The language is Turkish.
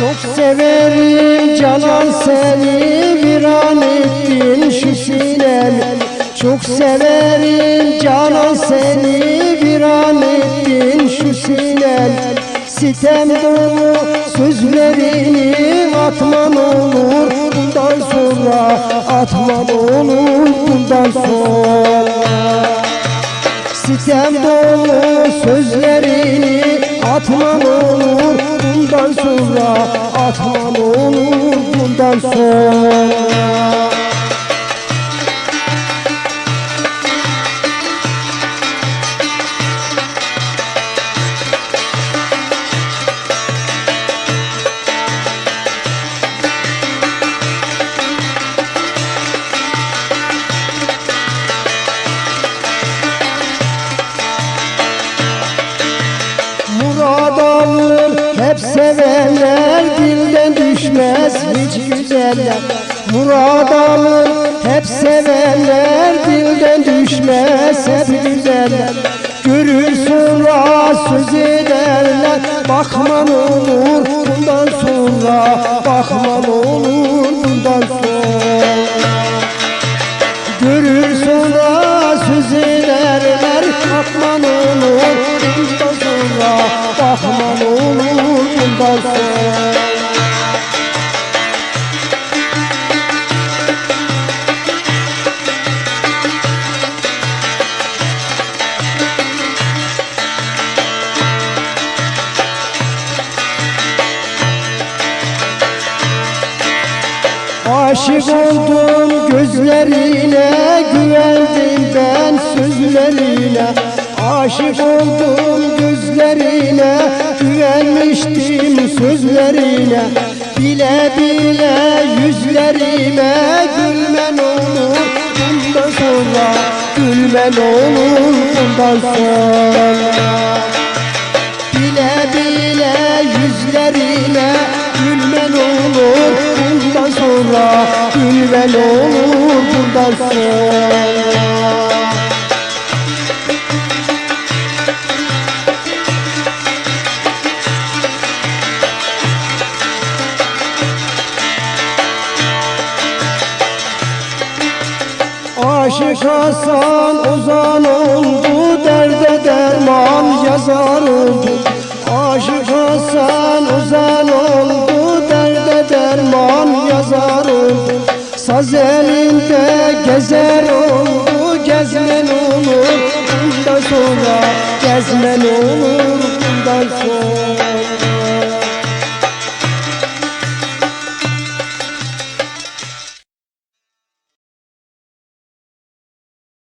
Çok severim canan seni viran ettin şu sinemi Çok severim canan seni viran ettin şu sinemi Sitem dolu sözlerini atman olur bundan sonra Atman olur bundan sonra. Sitem dolu sözlerini bundan Murad alır hep sevenler Dilden düşmez hep güzeller Görür sonra söz ederler Bakman olur bundan sonra Bakman olur bundan sonra. Görür sonra söz ederler Bakman olur bundan sonra Bakman olur bundan sonra Aşık oldum gözlerine Güvendim ben sözlerine. Aşık oldum gözlerine Güvenmiştim sözlerine. Bile bile yüzlerime Gülmen olur bundan sonra Gülmen olur bundan sonra. Bile bile yüzlerine gülmen olur bundan sonra Gülmen olur bundan sonra. Aşık Hasan ozan oldu Derde derman yazar Saz elinde gezer oldu Gezmen olur. Bundan sonra Gezmen olur. Bundan sonra